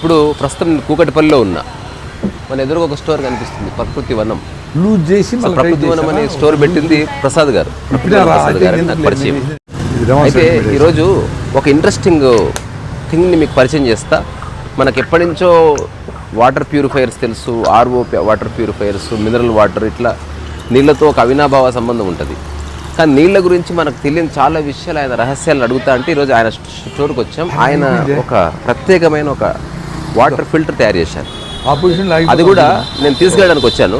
ఇప్పుడు ప్రస్తుతం కూకటిపల్లిలో ఉన్నా మన ఎదురుగా ఒక స్టోర్ కనిపిస్తుంది ప్రకృతి వనం. లూజ్ చేసి ప్రకృతి వనం అనే స్టోర్ పెట్టింది ప్రసాద్ గారు ప్రసాద్ గారు నాకు పరిచయం. అయితే ఈరోజు ఒక ఇంట్రెస్టింగ్ థింగ్ని మీకు పరిచయం చేస్తా. మనకి ఎప్పటి నుంచో వాటర్ ప్యూరిఫైయర్స్ తెలుసు RO water purifiers mineral water ఇట్లా నీళ్ళతో ఒక అవినాభావ సంబంధం ఉంటుంది. కానీ నీళ్ళ గురించి మనకు తెలియని చాలా విషయాలు ఆయన రహస్యాలు అడుగుతా అంటే ఈరోజు ఆయన స్టోర్కి వచ్చాం ఆయన ఒక ప్రత్యేకమైన ఒక వాటర్ ఫిల్టర్ తయారు చేశారు. ఆపరేషన్ అది కూడా నేను తీసుకెళ్ళడానికి వచ్చాను.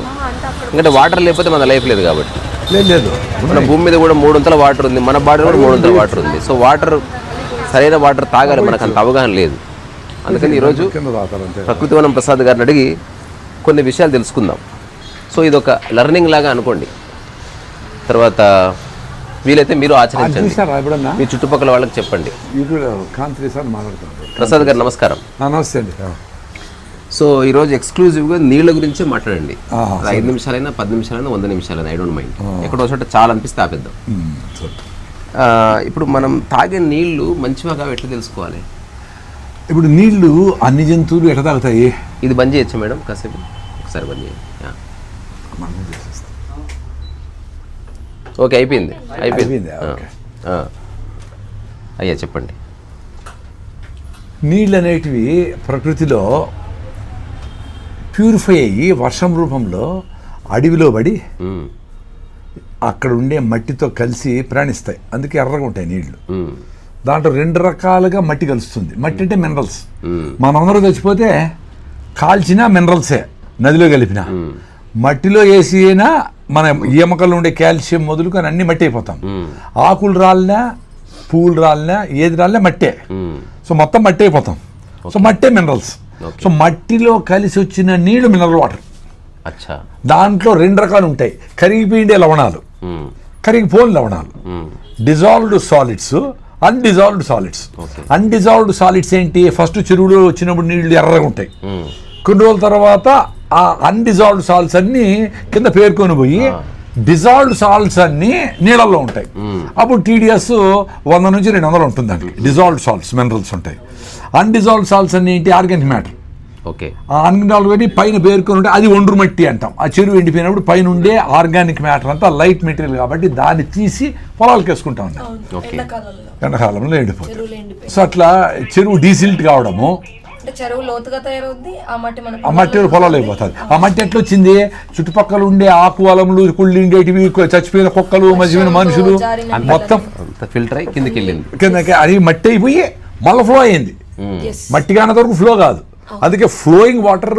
ఎందుకంటే వాటర్ లేకపోతే మన లైఫ్ లేదు కాబట్టి. లేదు మన భూమి మీద కూడా మూడొంతల వాటర్ ఉంది మన బాడీ కూడా మూడొంతల వాటర్ ఉంది. సో వాటర్ సరైన వాటర్ తాగాలి మనకు అంత అవగాహన లేదు. అందుకని ఈరోజు కింద తాగుతారు అంతే. ప్రకృతి వనం ప్రసాద్ గారిని అడిగి కొన్ని విషయాలు తెలుసుకుందాం. సో ఇది ఒక లెర్నింగ్ లాగా అనుకోండి. తర్వాత వీలైతే మీరు ఆచరించండి. మీ చుట్టుపక్కల వాళ్ళకి చెప్పండి. కాంతి సార్ ప్రసాద్ గారు నమస్కారం. నమస్తే అండి. సో ఈరోజు ఎక్స్క్లూజివ్గా నీళ్ళ గురించే మాట్లాడండి. ఐదు నిమిషాలైనా పది నిమిషాలైనా వంద నిమిషాలైనా ఐ డోంట్ మైండ్. ఎక్కడో చోట చాలా అనిపిస్తే ఆపేద్దాం. ఇప్పుడు మనం తాగే నీళ్ళు మంచివా కావు ఎట్లా తెలుసుకోవాలి? ఇప్పుడు నీళ్ళు అన్ని జంతువులు ఎట్లా తాగుతాయి? ఇది బంద్ చేయొచ్చా మేడం? కాసేపు. ఒకసారి బంద్ చేయండి. ఓకే అయిపోయింది. అయిపోయింది. అయ్యా చెప్పండి. నీళ్ళు అనేటివి ప్రకృతిలో ప్యూరిఫై అయ్యి వర్షం రూపంలో అడవిలో పడి. అక్కడ ఉండే మట్టితో కలిసి ప్రాణిస్తాయి. అందుకే ఎర్రగా ఉంటాయి నీళ్ళు. దాంట్లో రెండు రకాలుగా మట్టి కలుస్తుంది. మట్టి అంటే మినరల్స్. మనందరూ చచ్చిపోతే కాల్చిన మినరల్సే నదిలో కలిపిన. మట్టిలో వేసి అయినా మన ఎముకల్లో ఉండే కాల్షియం మొదలుకొని అన్ని మట్టి అయిపోతాం. ఆకులు రాలినా పువ్వులు రాలినా ఏది రాలినా మట్టే. సో మొత్తం మట్టి అయిపోతాం సో మట్టే మినరల్స్. సో మట్టిలో కలిసి వచ్చిన నీళ్ళు మినరల్ వాటర్ దాంట్లో రెండు రకాలు ఉంటాయి కరిగిపోయిండే లవణాలు. కరిగిపోని లవణాలు. Dissolved solids undissolved solids. Undissolved solids ఏంటి ఫస్ట్ చెరువులో వచ్చినప్పుడు నీళ్ళు ఎర్రగా ఉంటాయి. కొన్ని రోజుల తర్వాత ఆ అన్డిజాల్వ్డ్ సాల్ట్స్ అన్ని కింద పేర్కొని పోయి డిజాల్వ్డ్ సాల్ట్స్ అన్ని నీళ్ళల్లో ఉంటాయి. అప్పుడు టీడీఎస్ వంద నుంచి రెండు వందలు ఉంటుంది దానికి. డిజాల్వ్డ్ సాల్ట్స్ మినరల్స్ ఉంటాయి. అన్డిజాల్వ్డ్ సాల్ట్స్ అన్ని ఏంటి? Organic matter okay. ఆ అన్డిజాల్వ్ పెట్టి పైన పేర్కొని ఉంటే అది ఒండ్రు మట్టి అంటాం. ఆ చెరువు ఎండిపోయినప్పుడు పైన ఉండే ఆర్గానిక్ మ్యాటర్ అంతా లైట్ మెటీరియల్ కాబట్టి దాన్ని తీసి పొలాలకు వేసుకుంటా ఉన్నాం ఓకే. ఎండాకాలంలో. ఎండిపోతుంది సో అట్లా చెరువు డీసిల్ట్ కావడము అంటే చెరువు లోతుగా తయారవుద్ది ఆ మట్టి మన ఆ మట్టి పొలాలు అయిపోతుంది ఆ మట్టి ఎట్లా వచ్చింది చుట్టుపక్కల ఉండే ఆకు అలములు కుళ్ళు ఉండేటివి చచ్చిపోయిన కుక్కలు మర్చిపోయిన మనుషులు మొత్తం అంత ఫిల్టర్ అయ్యి కిందకి వెళ్ళింది. కిందకి అది మట్టి అయిపోయి మళ్ళీ ఫ్లో అయింది. మట్టి కానంత వరకు ఫ్లో కాదు. అందుకే ఫ్లోయింగ్ వాటర్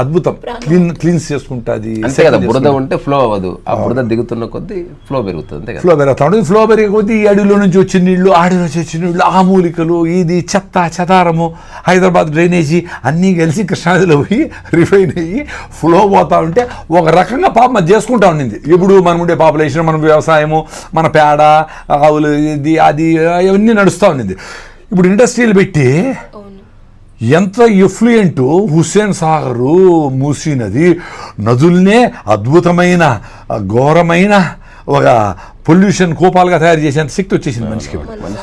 అద్భుతం. క్లీన్ క్లీన్స్ చేసుకుంటుంది అంతే కదా బురద ఉంటే ఫ్లో అవ్వదు. ఆ బురద దిగుతున్న కొద్దీ ఫ్లో పెరుగుతుంది అంతే ఫ్లో పెరుగుతా ఉంటుంది ఫ్లో పెరిగే కొద్దీ ఈ అడవిలో నుంచి వచ్చిన నీళ్ళు ఆడి నుంచి వచ్చిన నీళ్ళు ఆ మూలికలు ఇది చెత్త చెదారము హైదరాబాద్ డ్రైనేజీ అన్నీ కలిసి కృష్ణానదిలో పోయి రిఫైన్ అయ్యి ఫ్లో పోతా ఉంటే ఒక రకంగా పాపం అది చేసుకుంటా ఉండింది. ఇప్పుడు మనం ఉండే పాపులేషన్ మన వ్యవసాయము మన పేడ ఆవులు ఇది అది అవన్నీ నడుస్తూ ఉండింది. ఇప్పుడు ఇండస్ట్రీలు పెట్టి ఎంత ఎఫ్లుయెంట్ హుస్సేన్ సాగరు మూసీ నది నదుల్నే అద్భుతమైన ఘోరమైన ఒక పొల్యూషన్ కోపాలుగా తయారు చేసేంత శక్తి వచ్చేసింది మనిషికి.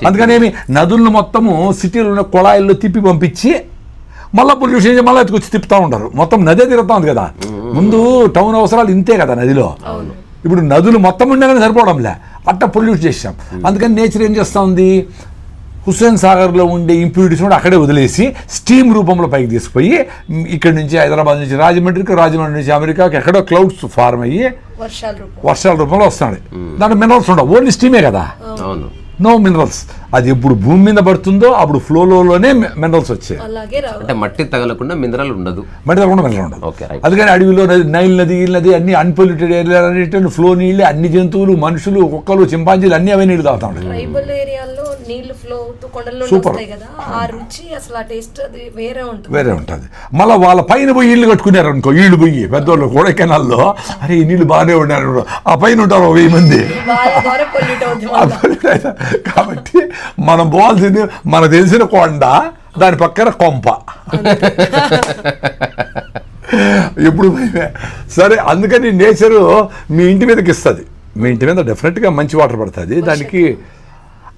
అందుకనేమి నదులను మొత్తము సిటీలో ఉన్న కుళాయిల్లో తిప్పి పంపించి మళ్ళీ పొల్యూషన్ చేసి మళ్ళీ ఎత్తుకొచ్చి తిప్పుతూ ఉంటారు మొత్తం నదే తిరుగుతా ఉంది కదా. ముందు టౌన్ అవసరాలు ఇంతే కదా నదిలో. ఇప్పుడు నదులు మొత్తం ఉండగానే సరిపోవడంలే. అట్ట పొల్యూట్ చేసాం అందుకని నేచర్ ఏం చేస్తూ ఉంది? హుస్సేన్ సాగర్లో ఉండే ఇంప్యూరిటీస్ కూడా అక్కడే వదిలేసి స్టీమ్ రూపంలో పైకి తీసుకుపోయి ఇక్కడి నుంచి హైదరాబాద్ నుంచి రాజమండ్రికి రాజమండ్రి నుంచి అమెరికాకి ఎక్కడో క్లౌడ్స్ ఫార్మ్ అయ్యి వర్షాల రూపం వర్షాల రూపంలో వస్తున్నాయి దాంట్లో మినరల్స్ ఉండవు. ఓన్లీ స్టీమే కదా? అవును. నో మినరల్స్ అది ఎప్పుడు భూమి మీద పడుతుందో అప్పుడు ఫ్లోలోనే మినరల్స్ వచ్చాయి. అలాగే రావు. అంటే మట్టి తగలకుండా మినరల్ ఉండదు. మట్టి తగ్గకుండా మినరల్ ఉండదు. ఓకే రైట్ అందుకని అడవిలో నది నైల్ నది ఈ నది అన్ని అన్పొల్యూటెడ్ ఏరియా ఫ్లో నీళ్ళే అన్ని జంతువులు మనుషులు కుక్కలు చింపాంజీలు అన్ని అవే నీళ్ళు తాగుతా ఉంటాయి. నీళ్ళు ఫ్లో అవుతూ కొండల్లో. వస్తాయి కదా ఆ రుచి అసలు ఆ టేస్ట్ అది వేరే ఉంటుంది. వేరే ఉంటుంది. మళ్ళీ వాళ్ళ పైన పోయి ఇల్లు కట్టుకున్నారు అనుకో ఇళ్ళు పోయి పెద్దోళ్ళు కొడైకెనాల్లో అరే ఈ నీళ్ళు బాగానే ఉన్నారు ఆ పైన ఉంటారు వెయ్యి మంది. కాబట్టి మనం పోవాల్సింది మనకు తెలిసిన కొండ దాని పక్కన కొంప. ఎప్పుడు సరే అందుకని నేచరు మీ ఇంటి మీదకి ఇస్తుంది. మీ ఇంటి మీద డెఫినెట్గా మంచి వాటర్ పడుతుంది. దానికి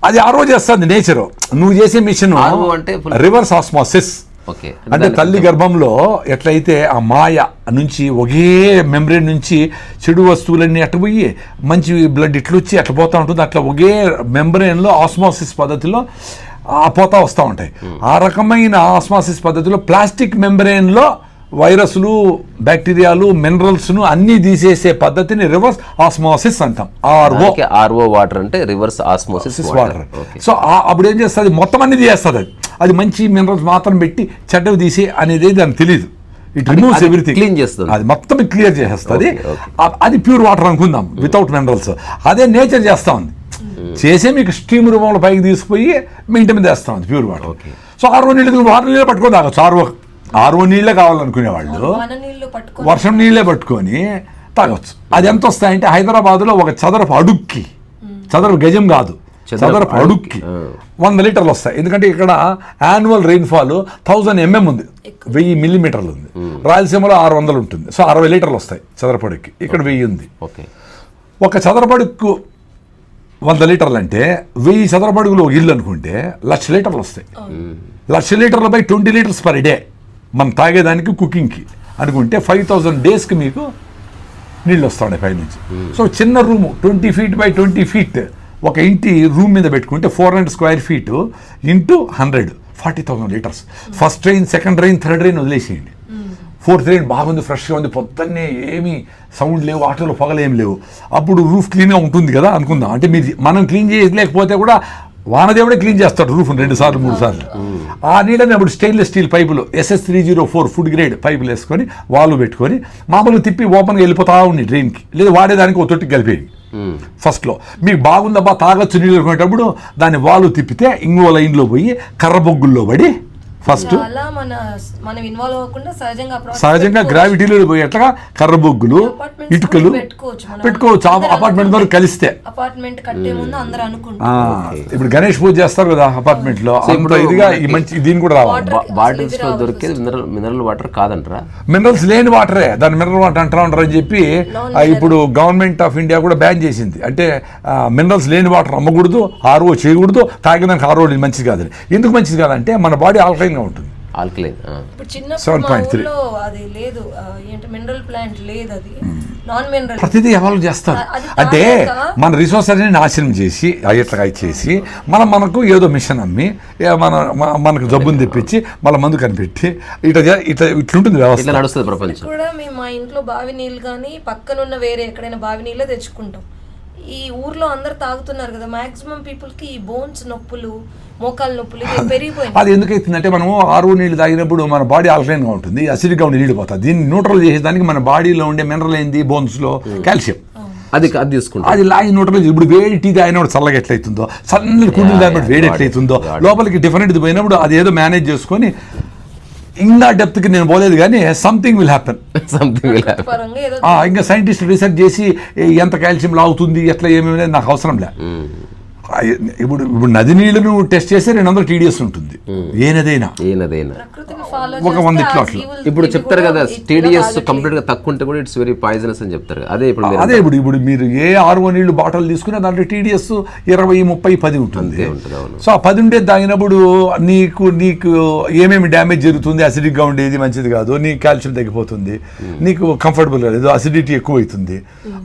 అది ఆ రోజు చేస్తుంది నేచరు. నువ్వు చేసే మిషన్ అంటే రివర్స్ ఆస్మాసిస్. ఓకే. అంటే తల్లి గర్భంలో ఎట్లయితే ఆ మాయ నుంచి ఒకే మెమరీ నుంచి చెడు వస్తువులన్నీ అట్ట పోయి మంచి బ్లడ్ ఇట్లా వచ్చి అట్లా పోతా ఉంటుంది. అట్లా ఒకే మెంబ్రెయిన్లో ఆస్మాసిస్ పద్ధతిలో ఆ పోతా వస్తూ ఉంటాయి. ఆ రకమైన ఆస్మాసిస్ పద్ధతిలో ప్లాస్టిక్ మెంబ్రెయిన్లో వైరస్లు బ్యాక్టీరియాలు మినరల్స్ను అన్నీ తీసేసే పద్ధతిని రివర్స్ ఆస్మాసిస్ అంటాం. ఆర్ఓ. ఆర్ఓ వాటర్ అంటే రివర్స్ ఆస్మోసిస్ వాటర్. సో అప్పుడు ఏం చేస్తుంది? మొత్తం అన్ని తీసేస్తుంది అది. అది మంచి మినరల్స్ మాత్రం పెట్టి చెడ్డవి తీసి అనేది దానికి తెలియదు ఇట్ రిమూవ్స్ ఎవ్రీథింగ్ clean చేస్తుంది. అది మొత్తం క్లియర్ చేసేస్తుంది. అది ప్యూర్ వాటర్ అనుకుందాం వితౌట్ మినరల్స్ అదే నేచర్ చేస్తా ఉంది. చేసే మీకు స్టీమ్ రూపంలో పైకి తీసుకుపోయి మీ ఇంటి మీద వేస్తా ఉంది ప్యూర్ వాటర్. సో ఆర్ఓ నీళ్ళు వాటర్ నీళ్ళే పట్టుకొని తాగొచ్చు. ఆర్ఓ ఆర్ఓ నీళ్ళే కావాలనుకునే వాళ్ళు మన నీళ్ళు పట్టుకొని వర్షం నీళ్ళే పట్టుకొని తాగొచ్చు. అది ఎంత వస్తాయంటే హైదరాబాద్లో ఒక చదరపు అడుక్కి చదరపు గజం కాదు చదరపు అడుక్కి. వంద లీటర్లు వస్తాయి. ఎందుకంటే ఇక్కడ యాన్యువల్ రెయిన్ఫాల్ థౌజండ్ ఎంఎం ఉంది. వెయ్యి మిల్లీమీటర్లు ఉంది. రాయలసీమలో ఆరు వందలు ఉంటుంది. సో అరవై లీటర్లు వస్తాయి చదరపు అడుక్కి. ఇక్కడ వెయ్యి ఉంది. ఓకే. ఒక చదరపు అడుక్కు వంద లీటర్లు అంటే వెయ్యి చదరపు అడుగులు ఒక ఇల్లు అనుకుంటే లక్ష లీటర్లు వస్తాయి. లక్ష లీటర్ల by twenty litres per day. మనం తాగేదానికి కుకింగ్కి అనుకుంటే ఫైవ్ థౌజండ్ డేస్కి మీకు నీళ్ళు వస్తాయి పైనుంచి సో చిన్న room twenty feet by twenty feet ఒక ఇంటి రూమ్ మీద పెట్టుకుంటే four hundred square feet into hundred forty thousand litres. First train second train third train వదిలేసేయండి. ఫోర్త్ ట్రైన్ బాగుంది ఫ్రెష్గా ఉంది పొద్దున్నే ఏమీ సౌండ్ లేవు ఆటోలో పొగలేం లేవు. అప్పుడు రూఫ్ క్లీన్గా ఉంటుంది కదా అనుకుందాం. అంటే మీరు మనం క్లీన్ చేయలేకపోతే కూడా వానదేవుడే క్లీన్ చేస్తాడు రూఫ్ రెండు సార్లు మూడు సార్లు. ఆ. నీళ్ళని అప్పుడు స్టెయిన్లెస్ స్టీల్ పైపులు SS three zero four food grade పైపులు వేసుకొని వాలు పెట్టుకొని మామూలుగా తిప్పి ఓపెన్గా వెళ్ళిపోతా ఉంది డ్రైన్కి. లేదా వాడేదానికి ఒక తొట్టికి కలిపేది. ఫస్ట్లో మీకు బాగుందబ్బా తాగొచ్చు నీళ్ళు అనుకునేటప్పుడు దాన్ని వాలు తిప్పితే ఇంకో లైన్లో పోయి కర్ర బొగ్గుల్లో పడి ఫస్ట్? అలా మన మనం ఇన్వాల్వ్ అవ్వకుండా సహజంగా. గ్రావిటీలో పోయేట్లుగా కర్ర బొగ్గులు ఇటుకలు పెట్టుకోవచ్చు అపార్ట్మెంట్ ద్వారా కలిస్తే. అపార్ట్మెంట్ కట్టే ముందు అందరూ ఆ, అనుకుంటారు ఇప్పుడు గణేష్ పూజ చేస్తారు కదా అపార్ట్మెంట్లో ఇదిగా ఈ మంచి దీని కూడా రావాలి. బాటిల్స్లో దొరికేది మినరల్ మినరల్ వాటర్ కాదంటారా? మినరల్స్ లేని వాటరే దాన్ని మినరల్ వాటర్ అంటారా ఉంటారు అని చెప్పి ఇప్పుడు గవర్నమెంట్ ఆఫ్ ఇండియా కూడా బ్యాన్ చేసింది. అంటే మినరల్స్ లేని వాటర్ అమ్మకూడదు ఆర్ఓ చేయకూడదు తాగడానికి ఆర్ఓ మంచిది కాదని ఎందుకు మంచిది కాదంటే మన బాడీ ఆల్కలైన్ గా ఉంటుంది. ఆల్కలైన్ ఇప్పుడు చిన్నప్పుడు మా 7.3. ఊర్లో అది లేదు ఏంటి మినరల్ ప్లాంట్ లేదు అది. నాన్ మినరల్ ప్రతిదీ ఎవాల్వ్ చేస్తారు. అది అంటే మన రిసోర్స్ అన్ని నాశనం చేసి అయ్యట్లుగా చేసి మనం మనకు ఏదో మిషన్ అమ్మి మన మనకు జబ్బుని తెప్పించి మళ్ళీ మందు కనిపెట్టి ఇట్లా చే- ఇట్లా ఇట్లుంటుంది ఇట్లా వ్యవస్థ నడుస్తుంది ప్రపంచం. కూడా మేము మా ఇంట్లో బావి నీళ్ళు కానీ పక్కనున్న వేరే ఎక్కడైనా బావి నీళ్ళే తెచ్చుకుంటాం. ఈ ఊర్లో అందరు తాగుతున్నారు కదా మాక్సిమం పీపుల్కి ఈ బోన్స్ నొప్పులు మోకాలు నొప్పులు అది ఎందుకు అవుతుందంటే మనము ఆరు నీళ్ళు తాగినప్పుడు మన బాడీ ఆల్కలైన్గా ఉంటుంది అసిడిక్గా ఉండి నీళ్ళు పోతుంది దీన్ని న్యూట్రల్ చేసేదానికి మన బాడీలో ఉండే మినరల్ ఏంది బోన్స్లో కాల్షియం. అది అది తీసుకుంటాం. అది లాగి న్యూట్రల్ ఇప్పుడు వేడి టీ తాగినప్పుడు చల్లగా ఎట్లయితుందో సన్నటి కుండలు తాగినప్పుడు వేడి ఎట్లయితుందో లోపలికి డిఫరెంట్ పోయినప్పుడు అది ఏదో మేనేజ్ చేసుకొని ఇంకా డెప్త్కి నేను పోలేదు కానీ సంథింగ్ విల్ హ్యాపెన్ సంథింగ్ పరంగా ఏదో ఇంకా సైంటిస్ట్ రీసెర్చ్ చేసి ఎంత కాల్షియం లాగుతుంది ఎట్లా ఏమేమి నాకు అవసరం లే. ఆ, ఇప్పుడు ఇప్పుడు నది నీళ్ళను టెస్ట్ చేస్తే రెండు వందల టీడీఎస్ ఉంటుంది. ఏ నదైనా ఒక వంద ఇట్లా. ఇప్పుడు చెప్తారు కదా టీడీఎస్ కంప్లీట్గా తక్కువ ఉంటే కూడా ఇట్స్ వెరీ పాయిజనస్ అని చెప్తారు. కదా. అదే ఇప్పుడు అదే ఇప్పుడు ఇప్పుడు మీరు ఏ ఆర్ఓ నీళ్ళు బాటిల్ తీసుకున్నా దాంట్లో టీడీఎస్ ఇరవై ముప్పై పది ఉంటుంది. సో ఆ పది ఉండేది తాగినప్పుడు నీకు నీకు ఏమేమి డ్యామేజ్ జరుగుతుంది అసిడిక్గా ఉండేది మంచిది కాదు నీ కాల్షియం తగ్గిపోతుంది నీకు కంఫర్టబుల్ లేదు అసిడిటీ ఎక్కువ అవుతుంది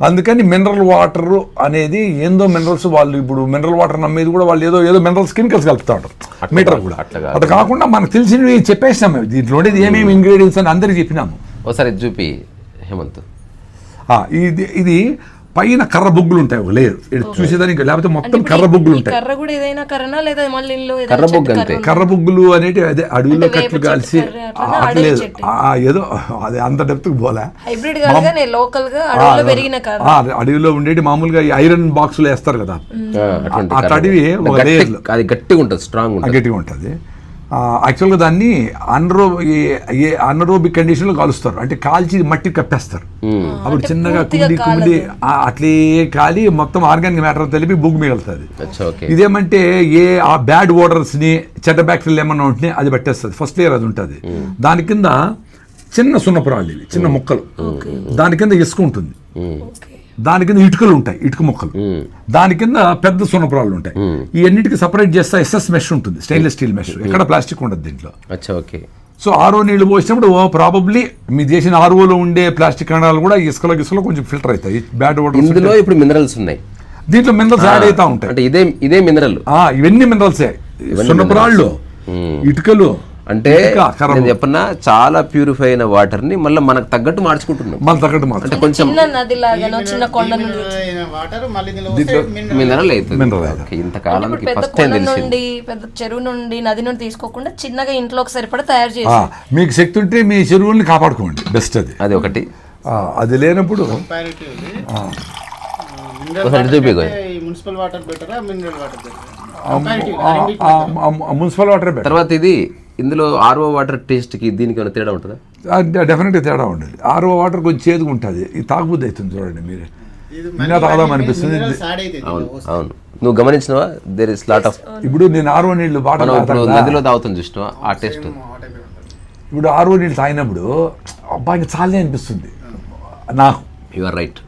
అందుకని మినరల్ వాటర్ అనేది ఏందో మినరల్స్ వాళ్ళు ఇప్పుడు మినరల్ వాటర్ నమ్మేది కూడా వాళ్ళు ఏదో ఏదో మినరల్స్ కెమికల్స్ కలుపుతా ఉంటారు. మీటర్ కూడా. అట్లా కాకుండా మనకు తెలిసినవి చెప్పేసినాం మేము. దీంట్లో ఉండేది ఏమేమి ఇంగ్రీడియంట్స్ అని అందరికి చెప్పినాము. ఒకసారి చూపి హేమంత్. ఇది ఇది పైన కర్ర బొగ్గులు ఉంటాయి. ఒక లేయర్ చూసేదానికి లేకపోతే మొత్తం కర్ర బొగ్గులు ఉంటాయి. కర్ర కూడా ఏదైనా కర్రనా లేదా మళ్ళీ కర్ర బొగ్గు అంతే. కర్ర బొగ్గులు అనేటి అదే అడవిలో కట్లు చెట్టు. ఆ, ఏదో అదే అంత డెప్త్ పోలే. హైబ్రిడ్ లోకల్గా అడవిలో పెరిగిన అడవిలో ఉండేటి మామూలుగా ఈ ఐరన్ బాక్సులు వేస్తారు కదా. ఆ తడివి ఒక లేయర్లో. అది గట్టిగా ఉంటుంది స్ట్రాంగ్ గట్టిగా ఉంటుంది. యాక్చువల్గా దాన్ని అనరో ఏ అనరోబిక్ కండిషన్లో కాలుస్తారు. అంటే కాల్చి మట్టి కప్పేస్తారు. అప్పుడు చిన్నగా కుమిడి ఆ, అట్లే కాలి మొత్తం ఆర్గానిక్ మ్యాటర్ తెలిపి బుగ్గు మిగులుతుంది అచ్చా ఓకే. ఇదేమంటే ఏ ఆ బ్యాడ్ని చెడ్డ బ్యాక్టీరియల్ ఏమన్నా ఉంటే అది పట్టేస్తుంది. ఫస్ట్ లేయర్ అది ఉంటుంది. దాని కింద చిన్న సున్నపురాళ్ళు ఇవి చిన్న ముక్కలు. దాని కింద ఇసుక ఉంటుంది. ఓకే. దాని కింద ఇటుకలు ఉంటాయి ఇటుక ముక్కలు. దాని కింద పెద్ద సున్నపురాళ్ళు ఉంటాయి. ఈ అన్నిటికి సపరేట్ చేస్తే ఎస్ఎస్ మెష్ ఉంటుంది స్టెయిన్లెస్ స్టీల్ మెష్ ఎక్కడ ప్లాస్టిక్ ఉండదు దీంట్లో. ఓకే. సో ఆర్ఓ నీళ్ళు పోసినప్పుడు ప్రాబబ్లీ మీ చేసిన ఆర్ఓలో ఉండే ప్లాస్టిక్ కణాలు కూడా ఇసుకలో ఇసుకలో కొంచెం ఫిల్టర్ అవుతాయి. బ్యాడ్ ఇందులో వాటర్ ఇప్పుడు మినరల్స్ ఉన్నాయి. దీంట్లో మినరల్స్ యాడ్ అవుతా ఉంటాయి. అంటే ఇదే ఇదే మినరల్ ఇవన్నీ మినరల్సే సున్నపురాళ్ళు ఇటుకలు అంటే. నేను చెప్పన్నా చాలా ప్యూరిఫై అయిన వాటర్ని మళ్ళీ మనకు తగ్గట్టు మార్చుకుంటున్నాం. మన తగ్గట్టు అంటే కొంచెం మినరల్ అవుతుంది ఇంతకాలానికి పెద్ద ఫస్ట్ టైం తెలిసింది. పెద్ద చెరువు నుండి నది నుండి తీసుకోకుండా చిన్నగా ఇంట్లోకి సరిపడా తయారు చేసి మీకు శక్తి ఉంటే మీ చెరువుల్ని కాపాడుకోండి. బెస్ట్ అది. అది ఒకటి. అది లేనప్పుడు. మున్సిపల్ వాటర్ బెటరా మినరల్ వాటర్ బెటరా మున్సిపల్ వాటర్ బెటర్ తర్వాత ఇది ఇందులో ఆర్ఓ వాటర్ టేస్ట్కి దీనికి ఏమైనా తేడా ఉంటుందా? డెఫినెట్గా తేడా ఉండాలి. ఆరో వాటర్ కొంచెం చేదుగా ఉంటుంది. ఇది తాగుబుద్ధి అవుతుంది చూడండి మీరు. తాగదాం అనిపిస్తుంది. అవును అవును. నువ్వు గమనించినవా? దేర్ ఇస్ లాట్ ఆఫ్ ఇప్పుడు నేను ఆరో నీళ్ళు కదా. నదిలో తాగుతాం చూసినావా? ఆ టేస్ట్. ఇప్పుడు ఆరో నీళ్ళు తాగినప్పుడు అబ్బా ఇంకా చాలే అనిపిస్తుంది. నాకు. యు ఆర్ రైట్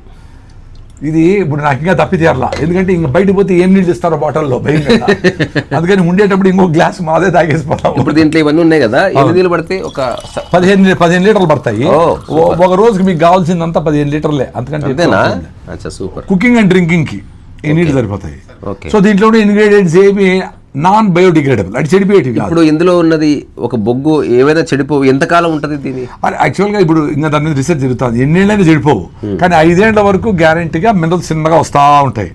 ఇది ఇప్పుడు నాకు ఇంకా తప్పి తీరలా ఎందుకంటే ఇంకా బయట పోతే ఏం నీళ్ళు ఇస్తారో బాటిల్లో భయంగా అందుకని ఉండేటప్పుడు ఇంకో గ్లాస్ మాదే తాగేసిపోతాం ఇప్పుడు దీంట్లో ఇవన్నీ ఉన్నాయి కదా ఎన్ని నీళ్ళు పడితే ఒక పదిహేను పదిహేను లీటర్లు పడతాయి. ఒక రోజుకి మీకు కావాల్సిందంతా పదిహేను లీటర్లే. అచ్చా సూపర్. కుకింగ్ అండ్ డ్రింకింగ్కి ఈ నీళ్ళు సరిపోతాయి. సో దీంట్లో ఇంగ్రీడియంట్స్ ఏమి నాన్ బయోడిగ్రేడబుల్ అంటే చెడిపోయేటివి ఇప్పుడు ఇందులో ఉన్నది ఒక బొగ్గు ఏవైనా చెడిపో ఎంతకాలం ఉంటది దీని? అది యాక్చువల్గా ఇప్పుడు ఇంకా దాని మీద రీసెర్చ్ జరుగుతుంది. ఎన్నేళ్ళైనా చెడిపోవు. కానీ ఐదేళ్ళ వరకు గ్యారంటీగా మినరల్స్ చిన్నగా వస్తూ ఉంటాయి.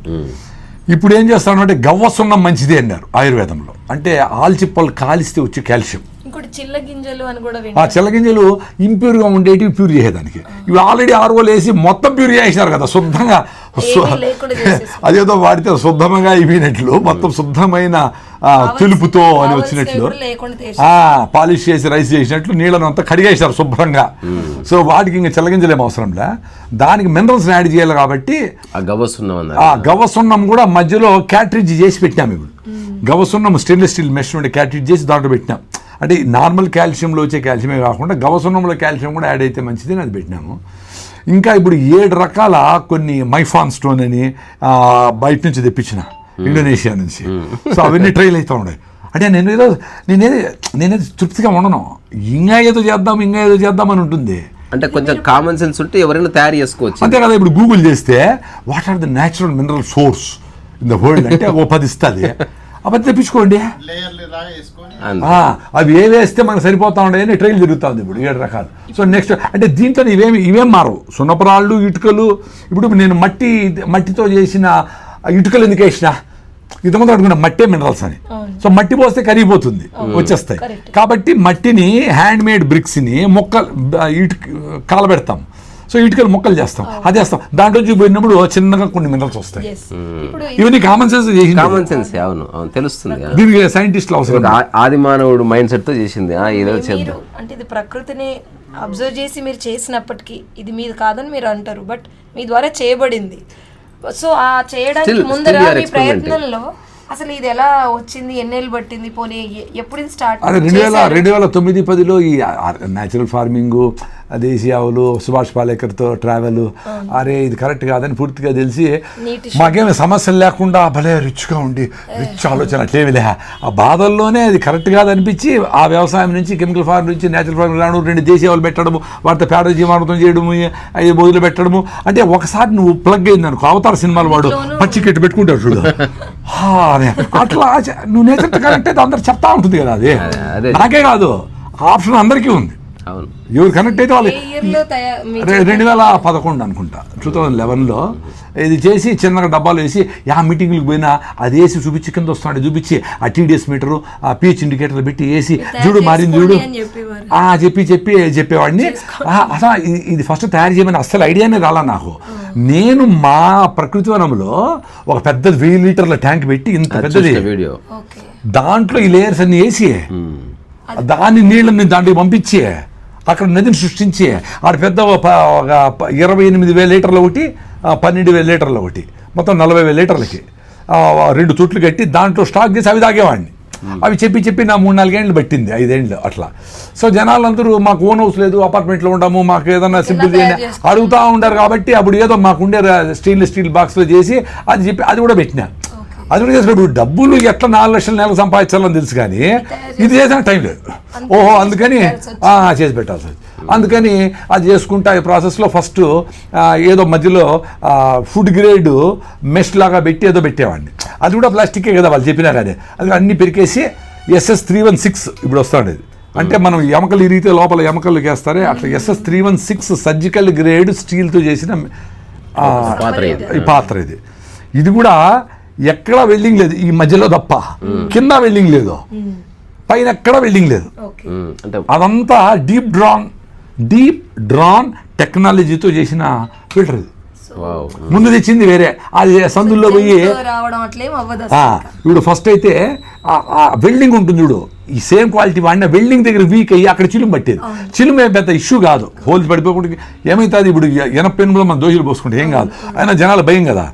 ఇప్పుడు ఏం చేస్తామంటే గవ్వ సున్నం మంచిది అన్నారు ఆయుర్వేదంలో. అంటే ఆల్చిప్పలు కాలిస్తే వచ్చే కాల్షియం. ఇంకోటి చిల్ల గింజలు అని కూడా ఆ వింటారు చెల్లగింజలు ఇంప్యూర్గా ఉండేటివి ప్యూర్ చేసేదానికి ఇవి ఆల్రెడీ ఆరువలు వేసి మొత్తం ప్యూర్ చేసినారు కదా శుద్ధంగా. అదేదో వాడితే శుద్ధంగా ఇవినట్లు మొత్తం శుద్ధమైన ఆ, తెలుపుతో అని వచ్చినట్లు. పాలిష్ చేసి రైస్ చేసినట్లు నీళ్ళను అంతా కడిగేశారు శుభ్రంగా. సో వాటికి ఇంకా చెల్లగింజలేం అవసరంలే దానికి మినరల్స్ యాడ్ చేయాలి కాబట్టి ఆ గవ్వసున్నం కూడా మధ్యలో క్యాట్రిడ్జ్ చేసి పెట్టినాం ఇప్పుడు. గవ్వసున్నం స్టెయిన్లెస్ స్టీల్ మెష్ ఉండే క్యాట్రిడ్జ్ చేసి దాంట్లో పెట్టినాం. అంటే నార్మల్ కాల్షియంలో వచ్చే కాల్షియమే కాకుండా గవ్వసున్నంలో కాల్షియం కూడా యాడ్ అయితే మంచిది అది పెట్టినాము. ఇంకా ఇప్పుడు ఏడు రకాల కొన్ని మైఫాన్ స్టోన్ అని బయట నుంచి తెప్పించిన ఇండోనేషియా నుంచి. సో అవన్నీ ట్రైల్ అవుతూ ఉన్నాయి. అంటే నేను ఏదో నేనేది నేనేది తృప్తిగా ఉండను. ఇంకా ఏదో చేద్దాం ఇంకా ఏదో చేద్దాం అని ఉంటుంది. అంటే కొంచెం కామన్ సెన్స్ ఉంటే ఎవరైనా తయారు చేసుకోవచ్చు. అంతే కదా ఇప్పుడు గూగుల్ చేస్తే what are the natural mineral source in the world అంటే ఓ పది ఇస్తుంది. అవన్నీ తెప్పించుకోండి. లేయర్ లాగా వేసుకొని అంతే. ఆ, అవి ఏ వేస్తే మనకు సరిపోతా ఉండేది ట్రైల్ జరుగుతుంది ఇప్పుడు ఏడు రకాలు. సో నెక్స్ట్ అంటే దీంట్లో ఇవేమి ఇవేం మారవు. సున్నపురాళ్ళు ఇటుకలు ఇప్పుడు నేను మట్టి మట్టితో చేసిన ఇటుకలు ఎందుకు వేసిన? ఇంతకుముందు అనుకున్న మట్టే మినరల్స్ అని. సో మట్టి పోస్తే కరిగిపోతుంది వచ్చేస్తాయి. కాబట్టి మట్టిని హ్యాండ్ మేడ్ బ్రిక్స్ని మొక్కలు ఇటుక కాలబెడతాం. సో ఇటుకలు మొక్కలు చేస్తాం. అది వేస్తాం దాంట్లో నుంచి పోయినప్పుడు చిన్నగా కొన్ని మినరల్స్ వస్తాయి. ఇప్పుడు ఇవన్నీ కామన్ సెన్స్ కామన్ సెన్స్ అవును అవును తెలుస్తుంది. దీనికి సైంటిస్టులు అవసరం ఆది మానవుడు మైండ్ సెట్తో చేసింది. ఆ ఏదో చేద్దాం. అంటే ఇది ప్రకృతిని అబ్జర్వ్ చేసి మీరు చేసినప్పటికీ ఇది మీది కాదని మీరు అంటారు బట్ మీ ద్వారా చేయబడింది. సో ఆ చేయడానికి ముందర మీ. ప్రయత్నంలో అసలు ఇది ఎలా వచ్చింది? ఎన్నేళ్ళు పట్టింది? పోనీ ఎప్పుడు ఇది స్టార్ట్ అదే రెండు వేల రెండు వేల తొమ్మిది పదిలో ఈ న్యాచురల్ ఫార్మింగ్ దేశీ ఆవులు సుభాష్ పాలేకర్తో ట్రావెల్ అరే ఇది కరెక్ట్ కాదని పూర్తిగా తెలిసి మాకేమి సమస్యలు లేకుండా భలే రిచ్గా ఉండి రిచ్ ఆలోచన అట్లేమిలే ఆ బాధల్లోనే అది కరెక్ట్ కాదనిపించి ఆ వ్యవసాయం నుంచి కెమికల్ ఫార్మ్ నుంచి న్యాచురల్ ఫార్మింగ్ రావడం రెండు దేశీ ఆవులు పెట్టడము వాటితో పేడ జీవామృతం చేయడము ఐదు బొదులు పెట్టడము. అంటే ఒకసారి నువ్వు ప్లగ్ అయింది అనుకో అవతార సినిమాలు వాడు పచ్చి కెట్టు పెట్టుకుంటాడు చూడు. అనే. అట్లా నువ్వు నేచర్ కరెక్ట్ అయితే అందరు చెప్తా ఉంటుంది కదా అది అదే. నాకే కాదు ఆప్షన్ అందరికీ ఉంది అవును. ఎవరు కనెక్ట్ అయితే వాళ్ళు రెండు వేల పదకొండు అనుకుంటా. టూ థౌజండ్ లెవెన్లో ఇది చేసి చిన్నగా డబ్బాలు వేసి యా మీటింగ్లకు పోయినా అది వేసి చూపించి కింద వస్తున్నాడు చూపించి ఆ టీడీఎస్ మీటరు ఆ పిహెచ్ ఇండికేటర్లు పెట్టి వేసి చూడు మారింది చూడు. అని చెప్పేవారు. ఆ చెప్పి చెప్పి చెప్పేవాడిని. ఆ, అసలు ఇది- ఫస్ట్ తయారు చేయమని అస్సలు ఐడియానే రాలా నాకు. నేను మా ప్రకృతి వనంలో ఒక పెద్ద వెయ్యి లీటర్ల ట్యాంక్ పెట్టి ఇంత పెద్దది. వీడియో. ఓకే. దాంట్లో ఈ లేయర్స్ అన్ని వేసి దాని నీళ్ళని దాంట్లో పంపించి అక్కడ నదిని సృష్టించి ఆడ పెద్ద ఇరవై ఎనిమిది వేల లీటర్లు ఒకటి పన్నెండు వేల లీటర్లు ఒకటి. మొత్తం నలభై వేల లీటర్లకి. ఆ, రెండు చుట్లు కట్టి దాంట్లో స్టాక్ చేసి అవి తాగేవాడిని. అవి చెప్పి చెప్పి నా మూడు నాలుగేళ్ళు పట్టింది ఐదేళ్ళు అట్లా. సో జనాలందరూ మాకు ఓన్ హౌస్ లేదు అపార్ట్మెంట్లో ఉండము మాకు ఏదైనా సింపుల్ చేయండి. అడుగుతా ఉండారు కాబట్టి అప్పుడు ఏదో మాకు ఉండే స్టీల్ స్టీల్ బాక్స్లో చేసి అది చెప్పి అది కూడా పెట్టినా. అది కూడా చేసుకుంటే డబ్బులు ఎట్లా నాలుగు లక్షల నెలకు సంపాదించాలని తెలుసు కానీ ఇది చేసిన టైం లేదు. ఓహో అందుకని ఆ, చేసి పెట్టాల్సి అందుకని అది చేసుకుంటా ఈ ప్రాసెస్లో ఫస్ట్ ఏదో మధ్యలో ఫుడ్ గ్రేడ్ మెష్ లాగా పెట్టి ఏదో పెట్టేవాడిని. అది కూడా ప్లాస్టికే కదా వాళ్ళు చెప్పినా కానీ. అది అన్ని పెరికేసి ఎస్ఎస్ త్రీ వన్ సిక్స్ ఇప్పుడు వస్తుండేది. అంటే మనం ఎమకలు ఇరిగితే లోపల ఎమకలు వేస్తారే అట్లా SS three one six surgical grade స్టీల్తో చేసిన ఆ, పాత్ర ఇది. ఈ పాత్ర ఇది. ఇది కూడా ఎక్కడ వెల్డింగ్ లేదు. ఈ మధ్యలో తప్ప. కింద వెల్డింగ్ లేదు. పైన ఎక్కడ వెల్డింగ్ లేదు. ఓకే. ఉమ్, అంటే అదంతా డీప్ డ్రాన్ డీప్ డ్రాన్ టెక్నాలజీతో చేసిన ఫిల్టర్ ఇది. వావ్. ముందు తెచ్చింది వేరే. అది సందుల్లో పోయి ఇప్పుడు ఫస్ట్ అయితే ఆ వెల్డింగ్ ఉంటుంది చూడు. ఈ సేమ్ క్వాలిటీ వాడిన వెల్డింగ్ దగ్గర వీక్ అయ్యి అక్కడ చిలుము పట్టేది. చిలుము ఏం పెద్ద ఇష్యూ కాదు. హోల్స్ పడిపోకుండా ఏమవుతుంది ఇప్పుడు? ఎనపెన్నులో మన దోషులు పోసుకుంటే ఏం కాదు. అయినా జనాలు భయం కదా.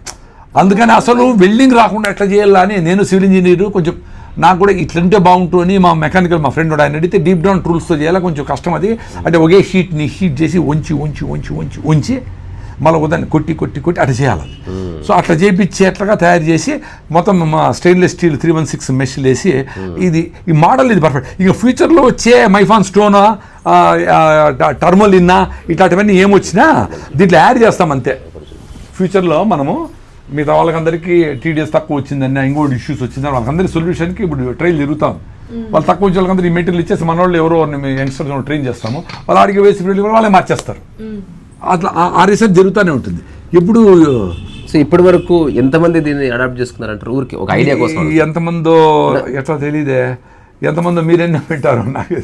అందుకని అసలు వెల్డింగ్ రాకుండా ఎట్లా చేయాలని నేను సివిల్ ఇంజనీర్ కొంచెం నాకు కూడా ఇట్లంటే బాగుంటుంది మా మెకానికల్ మా ఫ్రెండ్ ఆయన అడిగితే డీప్ డౌన్ టూల్స్తో చేయాలి కొంచెం కష్టం అది. అంటే ఒకే షీట్ని హీట్ చేసి వంచి వంచి వంచి వంచి వంచి మళ్ళీ ఉదాన్ని కొట్టి కొట్టి కొట్టి అట్లా చేయాలి. సో అట్లా చేపించేట్లుగా తయారు చేసి మొత్తం మా stainless steel three one six మెషిల్ వేసి ఇది ఈ మోడల్ ఇది పర్ఫెక్ట్ ఇక ఫ్యూచర్లో వచ్చే మైఫాన్ స్టోనా టర్మోలిన్నా ఇట్లాంటివన్నీ ఏమొచ్చినా దీంట్లో యాడ్ చేస్తాం అంతే. ఫ్యూచర్లో మనము మిగతా వాళ్ళకందరికీ టీడీఎస్ తక్కువ వచ్చిందని ఇంకోటి ఇష్యూస్ వచ్చిందని వాళ్ళకందరి సొల్యూషన్కి ఇప్పుడు ట్రైల్ జరుగుతాం వాళ్ళు తక్కువ వచ్చే వాళ్ళకందరూ ఈ మెటీరియల్ ఇచ్చేసి మన వాళ్ళు ఎవరో యంగ్స్టర్స్ ట్రైన్ చేస్తాము. వాళ్ళు ఆడికి వేసి వీళ్ళు కూడా వాళ్ళే మార్చేస్తారు. అట్లా ఆ- రీసెర్చ్ జరుగుతూనే ఉంటుంది. ఎప్పుడు సో ఇప్పటి వరకు ఎంతమంది దీన్ని అడాప్ట్ చేసుకున్నారంటారు? ఊరికి ఒక ఐడియా కోసం ఎంతమందో ఎట్లా తెలియదే ఎంతమందో మీరెన్నో పెట్టారు నాకు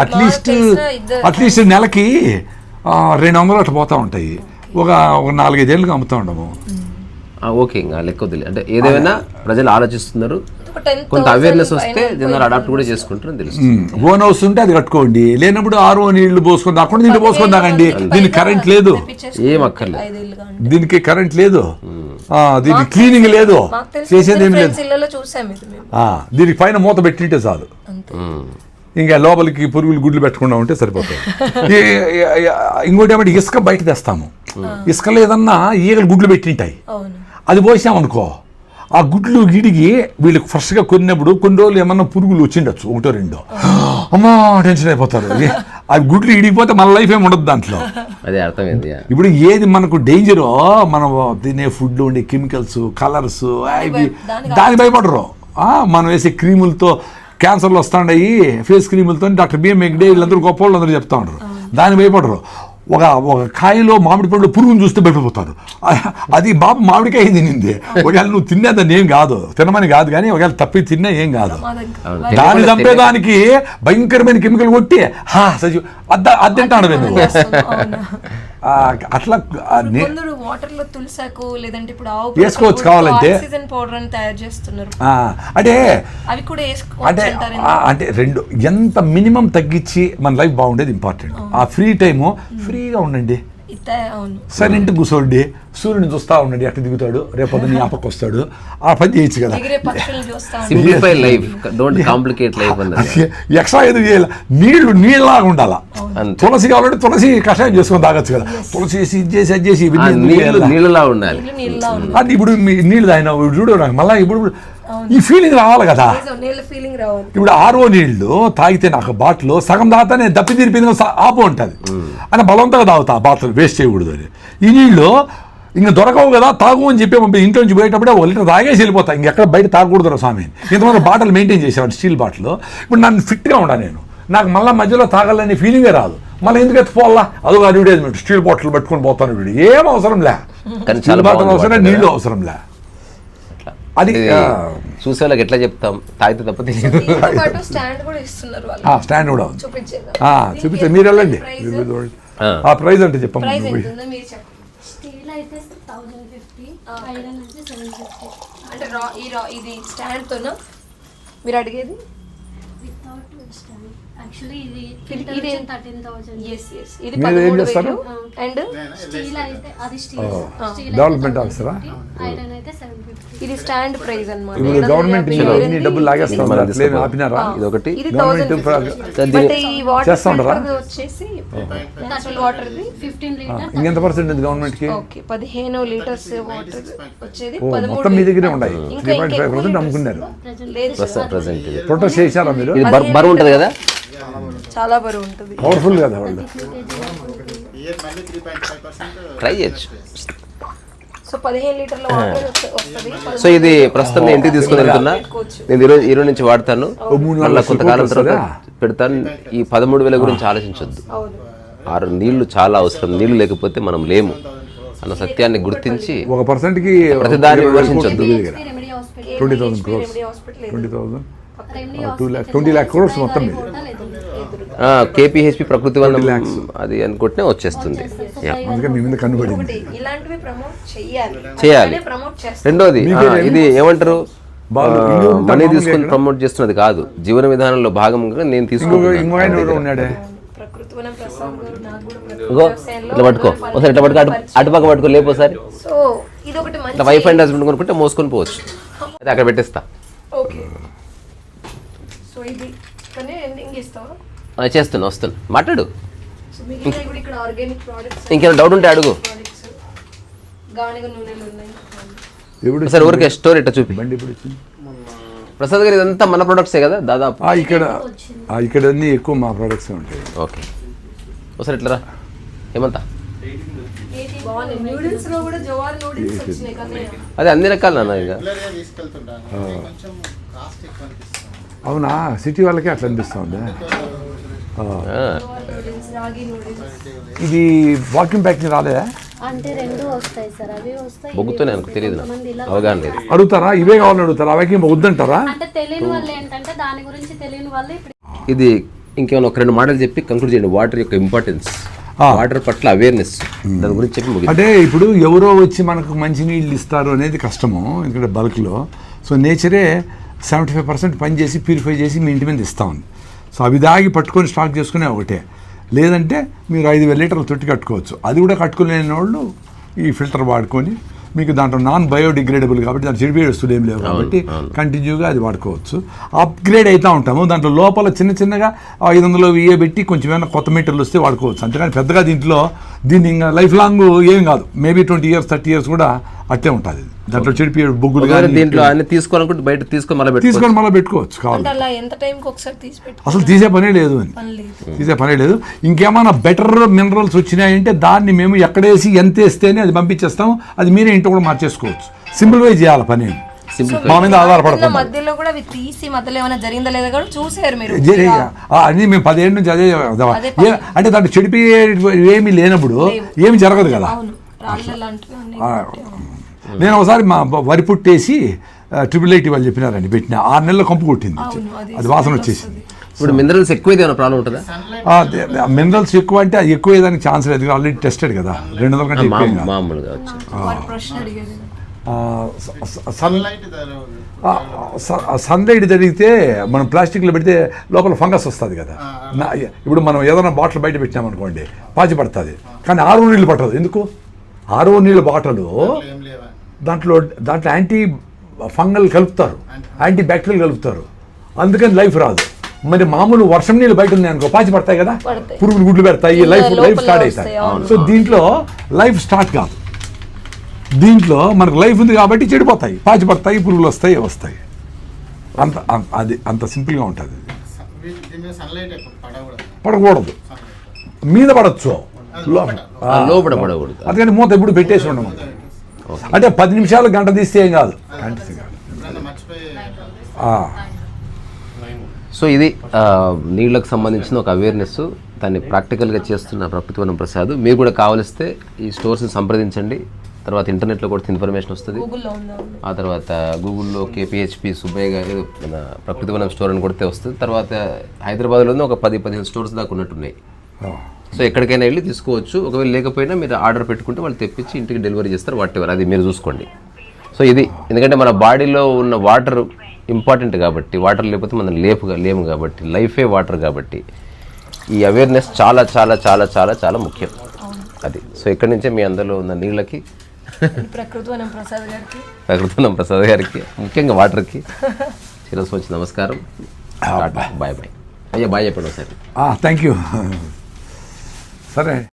అట్లీస్ట్ ఇద్దరు- అట్లీస్ట్ నెలకి రెండు వందలు అట్లా పోతా ఉంటాయి. ఒక ఒక నాలుగైదేళ్ళుగా అమ్ముతా ఉండము. ఆ, ఓకే ఇంకా లెక్క వదిలే. అంటే ఏదేమైనా ప్రజలు ఆలోచిస్తున్నారు. కొంత అవేర్నెస్ వస్తే జనరల్ అడాప్ట్ కూడా చేసుకుంటారని తెలుసు ఓన్ హౌస్ ఉంటే అది కట్టుకోండి. లేనప్పుడు ఆరో నీళ్ళు పోసుకొని అక్కడ నీళ్ళు పోసుకొని తాగండి. దీనికి కరెంట్ లేదు. ఏం అక్కర్లేదు. దీనికి కరెంట్ లేదు. ఆ, దీనికి క్లీనింగ్ లేదు. చేసేది ఏమి లేదు. ఫ్రెండ్స్ ఇళ్ళలో చూసాం ఇది మేము. ఆ, దీనికి పైన మూత పెట్టింటే చాలు. ఇంకా లోపలికి పురుగులు గుడ్లు పెట్టకుండా ఉంటే సరిపోతుంది. ఇంకోటి ఏమంటే ఇసుక బయట తెస్తాము. ఇసుకలో ఏదన్నా ఈగలు గుడ్లు పెట్టింటాయి. అవును. అది పోసామనుకో ఆ గుడ్లు గిడిగి వీళ్ళకి ఫ్రెష్గా కొన్నప్పుడు కొన్ని రోజులు ఏమన్నా పురుగులు వచ్చిండొచ్చు ఒకటో రెండో. అమ్మా టెన్షన్ అయిపోతారు. ఆ గుడ్లు ఇడిగిపోతే మన లైఫ్ ఏమి ఉండదు దాంట్లో. అదే అర్థమైంది. ఇప్పుడు ఏది మనకు డేంజరో మనం తినే ఫుడ్లో ఉండే కెమికల్స్ కలర్స్ అవి దానికి దానికి భయపడరు. ఆ, మనం వేసే క్రీములతో క్యాన్సర్లు వస్తాయి ఫేస్ క్రీములతో డాక్టర్ బిఎం ఎగ్డే వీళ్ళందరూ గొప్ప వాళ్ళందరూ చెప్తా ఉంటారు. దానికి భయపడరు. ఒక ఒక కాయలో మామిడి పండు పురుగును చూస్తే భయపడిపోతారు. అది బాబు మామిడికాయ తినింది ఒకవేళ నువ్వు తినేదాన్ని ఏం కాదు. తినమని కాదు కానీ ఒకవేళ తప్పి తిన్నా ఏం కాదు. దాన్ని చంపేదానికి భయంకరమైన కెమికల్ కొట్టి హా సజీవ్ అద్ద అద్దంటాడు నువ్వు అట్లా కొందరు వాటర్లో తులసాకు లేదంటే ఇప్పుడు ఆవు వేసుకోవచ్చు కావాలంటే. ఆక్సిజన్ పౌడర్ అని తయారు చేస్తున్నారు. అంటే అవి కూడా వేసుకోవచ్చు అంటే అంటే రెండు ఎంత మినిమం తగ్గించి మన లైఫ్ బాగుండేది ఇంపార్టెంట్. ఆ ఫ్రీ టైము ఫ్రీగా ఉండండి. అవును సైలెంట్ కూర్చోండి సూర్యుని చూస్తా ఉండండి అట్లా దిగుతాడు రేపు నీ ఆపకు వస్తాడు ఆ పని చేయొచ్చు కదా. ఎగిరే పక్షులను చూస్తా ఉంటాం. Simplify life don't complicate life అన్నది. ఎక్స్ట్రా ఏది చేయాలి. నీళ్ళు నీళ్ళలాగా ఉండాలా. తులసి కావాలంటే తులసి కషాయం చేసుకొని తాగొచ్చు కదా. తులసి వేసి ఇది చేసి అది చేసి నీళ్ళు? నీళ్ళలా ఉండాలి. అంటే ఇప్పుడు నీళ్ళు తాగినా చూడు నాకు మళ్ళీ ఇప్పుడు ఈ ఫీలింగ్ రావాలి కదా. నిజం, నీళ్ళ ఫీలింగ్ రావాలి. ఇప్పుడు ఆరో నీళ్ళు తాగితే నాకు బాటిల్ సగం తాగితే దప్పి తీరిపోయింది ఆపు ఉంటుంది అని బలవంతంగా తాగుతా ఆ బాటిల్ వేస్ట్ చేయకూడదు అని. ఈ నీళ్ళు ఇంకా దొరకవు కదా తాగు అని చెప్పి పంపి ఇంట్లో నుంచి పోయేటప్పుడే ఒక లీటర్ తాగేసి వెళ్ళిపోతా. ఇంకెక్కడ బయట తాగకూడదు స్వామి. ఇంతమంది బాటిల్ మెయింటైన్ చేసేవాడు స్టీల్ బాటిల్. ఇప్పుడు నన్ను ఫిట్గా ఉండా నేను. నాకు మళ్ళీ మధ్యలో తాగాలనే ఫీలింగే రాదు. మళ్ళీ ఎందుకు ఎత్తుకోవాలా అదొక అడ్వర్టైజ్మెంట్ స్టీల్ బాటిల్ పెట్టుకొని పోతాను వీడు. ఏం అవసరం లే. స్టీల్ బాటిల్ అవసరం కదా. అవసరం లే. అది చూసే వాళ్ళకి ఎట్లా చెప్తాం? తాగితే తప్ప తెలియదు. స్టాండ్ కూడా ఇస్తున్నారు వాళ్ళు. ఆ, స్టాండ్ కూడా ఉంది. చూపించేదా. ఆ, చూపిస్తే మీరు వెళ్ళండి. ఆ. ప్రైజ్ అంటే చెప్పమ్మా చెప్పండి. స్టీల్ అయితే థౌజండ్ ఫిఫ్టీ ఐరన్ అయితే సెవెన్ ఫిఫ్టీ అంటే రా ఈ రా ఇది స్టాండ్ తోనా మీరు అడిగేది? యాక్చువల్లీ ఇది ఇది- ఫిల్టర్ ఇది- థర్టీన్ థౌసండ్ ఎస్ ఎస్ ఇది మీరు ఏం పదమూడు చేస్తారు? వేలు. అండ్ స్టీల్ అయితే అది స్టీల్ స్టీల్ డెవలప్మెంట్ ఆఫీసరా? ఐరన్ అయితే సెవెన్ ఫిఫ్టీ ఇది స్టాండ్ ప్రైస్ అన్నమాట. ఇప్పుడు గవర్నమెంట్ ఇన్ని డబ్బులు లాగేస్తాం. ఆపినారా? ఇది ఒకటి ఇది గవర్నమెంట్ థౌసండ్ ప్ర- బట్ ఈ వాటర్ చేస్తా ఉండరా? ఫిల్టర్ వచ్చేసి నేచురల్ వాటర్ ది. ఫిఫ్టీన్ లీటర్ ఇంకెంత పర్సెంట్ ఉంది గవర్నమెంట్కి? ఓకే పదిహేను లీటర్స్ వాటర్ వచ్చేది మొత్తం మీ దగ్గరే ఉన్నాయి. Three point five percent. అమ్ముకున్నారు ప్రొటెస్ట్ చేశారా మీరు? బరువు ఉంటుంది కదా? చాలా బరువు ఉంటుంది. పవర్ఫుల్ కదా వాళ్ళు. ట్రై చేయొచ్చు. సో పదిహేను లీటర్ల వాటర్ వస్తుంది. సో ఇది ప్రస్తుతం నేను ఇంటికి తీసుకుని వెళ్తున్నా. నేను ఈరోజు ఈరోజు నుంచి వాడతాను. మళ్ళీ కొంతకాలం తర్వాత? పెడతాను. ఈ పదమూడు వేల గురించి ఆలోచించొద్దు. ఆరు నీళ్ళు చాలా అవసరం. నీళ్ళు లేకపోతే మనం లేము అన్న సత్యాన్ని గుర్తించి ఒక పర్సెంట్కి ప్రతిదాన్ని విమర్శించొద్దు. Remedy hospital twenty thousand crores remedy hospital twenty thousand two lakh twenty lakh crores మొత్తం ఇది. కేపీహెచ్పి ప్రకృతి వనం అది అనుకుంటే వచ్చేస్తుంది. మీద చేయాలి. రెండోది ఇది ఏమంటారు? మనీ తీసుకొని? ప్రమోట్ చేస్తున్నది కాదు. జీవన విధానంలో భాగంగా నేను వ్యవసాయంలో ఇట్లా పట్టుకో. ఒకసారి ఇట్లా పట్టుకో. అటు అటుపక్క పట్టుకో. లేపు ఒకసారి. సో ఇది ఒకటి ఇట్లా మంచి వైఫ్ అండ్ హస్బెండ్ కొనుక్కుంటే మోసుకొని పోవచ్చు. అయితే అక్కడ పెట్టేస్తా. ఓకే. సో ఇది కానీ ఎండింగ్ ఇస్తావా ఆ, చేస్తున్నా వస్తున్నా. మాట్లాడు. సో మిగిలిన కూడా ఇక్కడ ఆర్గానిక్ ప్రోడక్ట్స్ ఇంకేమైనా డౌట్ ఉంటే అడుగు. ప్రోడక్ట్స్ గానిగ నూనెలు ఉన్నాయి. ఎప్పుడు ఒకసారి ఊరికే స్టోర్ ఇట్లా చూపి. బండి ఎప్పుడు వచ్చింది? ప్రసాద్ గారు ఇదంతా మన ప్రొడక్ట్సే కదా? దాదాపు. ఆ, ఇక్కడ ఆ, ఇక్కడ అన్ని ఎక్కువ మా ప్రొడక్ట్స్ ఉంటాయి. ఓకే. ఒకసారి ఇట్లా రా. ఏమంతా? బాగున్నాయి నూడిల్స్లో కూడా జవార్ నూడిల్స్ వచ్చినాయి కానీ అదే అన్ని రకాలు నాన్న ఇక. రెగ్యులర్గా తీసుకెళ్తుంటాను ఇది కొంచెం కాస్ట్ ఎక్కువ అనిపిస్తుంది. అవునా? సిటీ వాళ్ళకి అట్లా అనిపిస్తా ఉంది ఆ, నూడిల్స్ రాగి నూడిల్స్ ఇది వాక్యూమ్ ప్యాకింగ్ రాలేదా? అంటే రెండు వస్తాయి సార్. అవి వస్తాయి బొగ్గుతోనే నాకు. తెలియదు ఇలా అవగాహన లేదు. అడుగుతారా? ఇవే కావాలని అడుగుతారా? అవకి వద్దంటారా? అంటే తెలియని వాళ్ళు ఏంటంటే దాని గురించి తెలియని వాళ్ళు ఇప్పుడు ఇది ఇంకేమైనా ఒక రెండు మాటలు చెప్పి కంక్లూడ్ చేయండి. వాటర్ యొక్క ఇంపార్టెన్స్ ఆ. వాటర్ పట్ల అవేర్నెస్ దాని గురించి చెప్పి. అంటే ఇప్పుడు ఎవరో వచ్చి మనకు మంచి నీళ్ళు ఇస్తారు అనేది కష్టము ఎందుకంటే బల్క్లో సో నేచరే సెవెంటీ ఫైవ్ పర్సెంట్ పని చేసి ప్యూరిఫై చేసి మీ ఇంటి మీద ఇస్తా ఉంది. సో అవి దాగి పట్టుకొని స్టాక్ చేసుకునే ఒకటే. లేదంటే మీరు ఐదు వేల లీటర్లు తొట్టి కట్టుకోవచ్చు. అది కూడా కట్టుకోలేని వాళ్ళు ఈ ఫిల్టర్ వాడుకొని మీకు దాంట్లో నాన్ బయోడిగ్రేడబుల్ కాబట్టి దాంట్లో చెడిపోయే వస్తువులు ఏం లేవు కాబట్టి కంటిన్యూగా అది వాడుకోవచ్చు. అప్గ్రేడ్ అవుతూ ఉంటాము. దాంట్లో లోపల చిన్న చిన్నగా ఐదు వందలు వెయ్యి పెట్టి కొంచెం ఏమైనా కొత్త మీటర్లు వస్తే వాడుకోవచ్చు. అంతేగాని పెద్దగా దీంట్లో దీన్ని ఇంకా లైఫ్ లాంగ్ ఏం కాదు. Maybe twenty years thirty years కూడా అట్టే ఉంటుంది. దాంట్లో చెడిపోయే బొగ్గులు దీంట్లో అన్ని తీసుకోవాలనుకుంటే బయట తీసుకొని మళ్ళీ తీసుకొని మళ్ళీ పెట్టుకోవచ్చు కావాలి. అంటే అలా ఎంత టైంకి ఒకసారి తీసి పెట్టు అసలు తీసే పనే లేదు అని. తీసే పనే లేదు. ఇంకేమైనా బెటర్ మినరల్స్ వచ్చినాయంటే దాన్ని మేము ఎక్కడేసి ఎంత వేస్తేనే అది పంపించేస్తాం. అది మీరే ఇంట్లో కూడా మార్చేసుకోవచ్చు. సింపుల్ వే చేయాలి పని. మా మీద ఉన్న ఆధారపడకుండా మధ్యలో కూడా అవి తీసి మధ్యలో ఏమైనా జరిగిందా లేదా కూడా చూసారు మీరు. అన్ని మేము పదిహేడు నుంచి అదే అదే అంటే దాంట్లో చెడిపోయే ఏమీ లేనప్పుడు ఏమి జరగదు కదా. నేను ఒకసారి మా వరి పుట్టేసి ట్రిపుల్ ఎయిటీ వాళ్ళు చెప్పినారండి పెట్టిన. ఆరు నెలల కంపు కొట్టింది. అది వాసన వచ్చేసింది. ఇప్పుడు మినరల్స్ ఎక్కువ ఏమైనా ప్రాబ్లం ఉంటుందా? మినరల్స్ ఎక్కువ అంటే అది ఎక్కువ అయ్యేదానికి ఛాన్స్ లేదు ఆల్రెడీ టెస్టెడ్ కదా. రెండు వందల కంటే ఎక్కువ. మామూలుగా సన్ లైట్ ధర సన్లైట్ జరిగితే మనం ప్లాస్టిక్లో పెడితే లోపల ఫంగస్ వస్తుంది కదా. ఇప్పుడు మనం ఏదైనా బాటిల్ బయట పెట్టినామనుకోండి పాచి పడుతుంది. కానీ ఆరో నీళ్ళు పట్టదు. ఎందుకు? ఆరో నీళ్ళ బాటలు దాంట్లో దాంట్లో యాంటీ ఫంగల్ కలుపుతారు. యాంటీ. బ్యాక్టీరియల్ కలుపుతారు. అందుకని లైఫ్ రాదు. మరి మామూలు వర్షం నీళ్ళు బయట ఉన్నాయి అనుకో పాచి పడతాయి కదా. పురుగులు గుడ్లు పెడతాయి లైఫ్ లైఫ్ స్టార్ట్ అవుతాయి. సో దీంట్లో లైఫ్ స్టార్ట్ కాదు. దీంట్లో మనకు లైఫ్ ఉంది కాబట్టి చెడిపోతాయి. పాచి పడతాయి పురుగులు వస్తాయి వస్తాయి. అంత అంత- అది అంత సింపుల్గా ఉంటుంది. పడకూడదు. మీద పడచ్చు. లోపల. ఆ, లోపల పడకూడదు. అందుకని మూత ఎప్పుడు పెట్టేసి ఉండము అంటే పది నిమిషాలు గంట తీస్తే ఏం కాదు. సో ఇది నీళ్ళకు సంబంధించిన ఒక అవేర్నెస్ దాన్ని ప్రాక్టికల్గా చేస్తున్న ప్రకృతివనం ప్రసాద్. మీరు కూడా కావలిస్తే ఈ స్టోర్స్ని సంప్రదించండి. తర్వాత ఇంటర్నెట్లో కూడా ఇన్ఫర్మేషన్ వస్తుంది. ఆ తర్వాత గూగుల్లో కేపీహెచ్పి సుబ్బయ్య గారు మన ప్రకృతివనం స్టోర్ అని కొడితే వస్తుంది. తర్వాత హైదరాబాద్లోనే ఒక పది పదిహేను స్టోర్స్ దాకా ఉన్నట్టున్నాయి. ఆ. సో ఎక్కడికైనా వెళ్ళి తీసుకోవచ్చు. ఒకవేళ లేకపోయినా మీరు ఆర్డర్ పెట్టుకుంటే వాళ్ళు తెప్పించి ఇంటికి డెలివరీ చేస్తారు వాట్ ఎవర్ అది మీరు చూసుకోండి. సో ఇది ఎందుకంటే మన బాడీలో ఉన్న వాటర్ ఇంపార్టెంట్ కాబట్టి వాటర్ లేకపోతే మనం లేపుగా లేము కాబట్టి లైఫే వాటర్ కాబట్టి ఈ అవేర్నెస్ చాలా చాలా చాలా చాలా చాలా ముఖ్యం. అది. సో ఇక్కడి నుంచే మీ అందరిలో ఉన్న నీళ్ళకి? ప్రకృతి ప్రసాద్ గారికి. ప్రకృతం ప్రసాద్ గారికి ముఖ్యంగా వాటర్కి. శిరస్సు వచ్చి నమస్కారం బాయ్ బాయ్. అయ్యా బాయ్ చెప్పండి ఒకసారి. థ్యాంక్ యూ సరే